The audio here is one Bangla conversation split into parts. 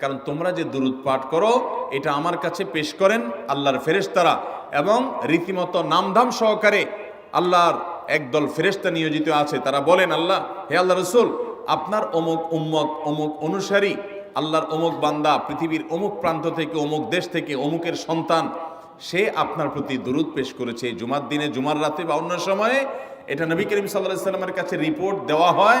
কারণ তোমরা যে দুরুদ পাঠ করো, এটা আমার কাছে পেশ করেন আল্লাহর ফেরেশতারা এবং রীতিমতো নামধাম সহকারে আল্লাহর একদল ফেরেশতা নিয়োজিত আছে। তারা বলেন, আল্লাহ, হে আল্লাহ রসুল, আপনার অমুক উম্মত, অমুক অনুসারী, আল্লাহর অমুক বান্দা, পৃথিবীর অমুক প্রান্ত থেকে, অমুক দেশ থেকে, অমুকের সন্তান, সে আপনার প্রতি দুরুদ পেশ করেছে। জুমার দিনে, জুমার রাতে বা অন্য সময়ে এটা নবী করিম সাল্লাহ সাল্লামের কাছে রিপোর্ট দেওয়া হয়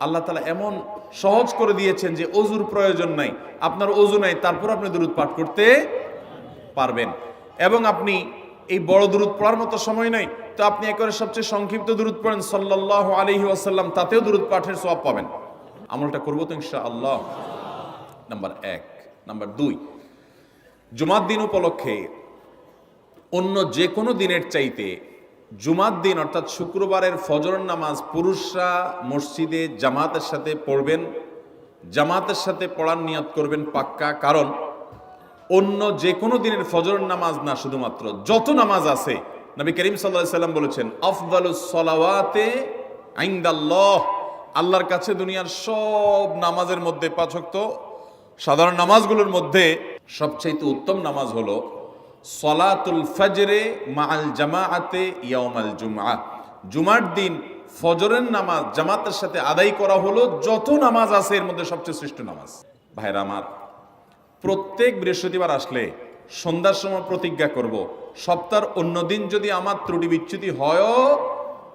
আল্লাহ তালা এমন সহজ করে দিয়েছেন যে অজুর প্রয়োজন নাই। আপনার অজু নাই, তারপর আপনি দুরুদ পাঠ করতে পারবেন। এবং আপনি এই বড় দূরত পড়ার মতো সময় নাই, তো আপনি একেবারে সবচেয়ে সংক্ষিপ্ত দূরত পড়েন সাল্লাহ আলহি আসাল্লাম তাতেও দূরত পাঠের সব পাবেন। আমলটা করব তো ইনশা আল্লাহ নাম্বার এক। নাম্বার দুই। জুমার দিন উপলক্ষে অন্য যে কোনো দিনের চাইতে জুমার দিন, অর্থাৎ শুক্রবারের ফজর নামাজ পুরুষরা মসজিদে জামাতের সাথে পড়বেন। জামাতের সাথে পড়ার নিয়ত করবেন পাক্কা, কারণ অন্য যে কোনো দিনের ফজর নামাজ না শুধুমাত্র, যত নামাজ আছে, নবী করিম সাল্লাহ সাল্লাম বলেছেন, আফদালুস সলাওয়াতে আইন্দাল্লাহ। আল্লাহর কাছে দুনিয়ার সব নামাজের মধ্যে পাচক তো সাধারণ নামাজগুলোর মধ্যে সবচাইতে উত্তম নামাজ হলো সলাতুল ফজরে মাল জামাআতে ইয়ামাল জুমআ। জুমার দিন ফজরের নামাজ জামাতের সাথে আদায় করা হলো, যত নামাজ আছে এর মধ্যে সবচেয়ে শ্রেষ্ঠ নামাজ। ভাইরা আমার, প্রত্যেক বৃহস্পতিবার আসলে সন্ধ্যার সময় প্রতিজ্ঞা করব, সপ্তাহের অন্য দিন যদি আমার ত্রুটি বিচ্যুতি হয়ও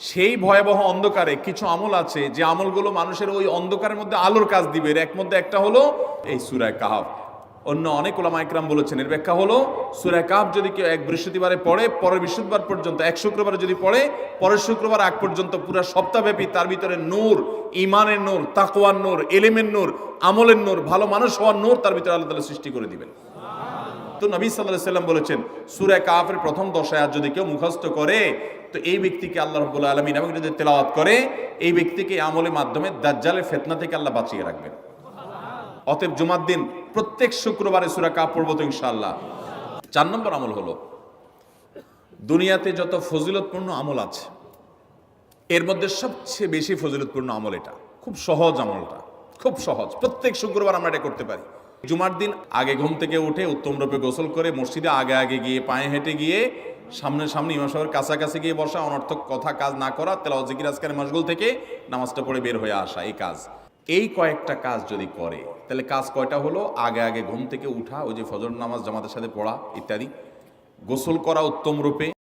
সেই ভয়াবহ অন্ধকারে কিছু আমল আছে, যে আমলগুলো মানুষের ওই অন্ধকারের মধ্যে আলোর কাজ দিবে। এর এক মধ্যে একটা হলো এই সুরায় কাহাব অন্য অনেক ওলামা একরাম বলেছেন, এর ব্যাখ্যা হলো সুরায় কাহাব যদি কেউ এক বৃহস্পতিবারে পড়ে, পরের বৃহস্পতিবার পর্যন্ত, এক শুক্রবারে যদি পড়ে, পরের শুক্রবার আগ পর্যন্ত পুরো সপ্তাহব্যাপী তার ভিতরে নূর ইমানের নূর, তাকওয়ার নূর, এলেমের নূর, আমলের নূর, ভালো মানুষ হওয়ার নূর তার ভিতরে আল্লাহ তাআলা সৃষ্টি করে দিবেন। তো নবী সাল্লাহ সাল্লাম বলেছেন সুরায় কাফের প্রথম দশায় যদি কেউ মুখস্থ করে তো এই ব্যক্তিকে আল্লাহ রব্বুল আলমিন এবং যদি তেলাওয়াত করে, এই ব্যক্তিকে আমলের মাধ্যমে দাজ্জালের ফেতনা থেকে আল্লাহ বাঁচিয়ে রাখবেন। অতএব জুমার দিন প্রত্যেক শুক্রবারে সুরা কাপ পড়ব ইনশাআল্লাহ। চার নম্বর আমল হলো, দুনিয়াতে যত ফজিলতপূর্ণ আমল আছে, এর মধ্যে সবচেয়ে বেশি ফজিলতপূর্ণ আমল এটা। খুব সহজ আমলটা খুব সহজ। প্রত্যেক শুক্রবার আমরা এটা করতে পারি। জুমার দিন আগে ঘুম থেকে উঠে উত্তম রূপে গোসল করে মসজিদে আগে আগে গিয়ে পায়ে হেঁটে গিয়ে সামনে সামনে ইমাম সাহেবের কাছাকাছি গিয়ে বসা, অনর্থক কথা, কাজ না করা তেলাও জিকির আজকের মশগুল থেকে নামাজটা পড়ে বের হয়ে আসা, এই কাজ। এই কয়েকটা কাজ যদি করে, তাহলে কাজ কয়টা হলো? আগে আগে ঘুম থেকে উঠা, ওই যে ফজর নামাজ জামাতের সাথে পড়া, ইত্যাদি। গোসল করা উত্তম রূপে।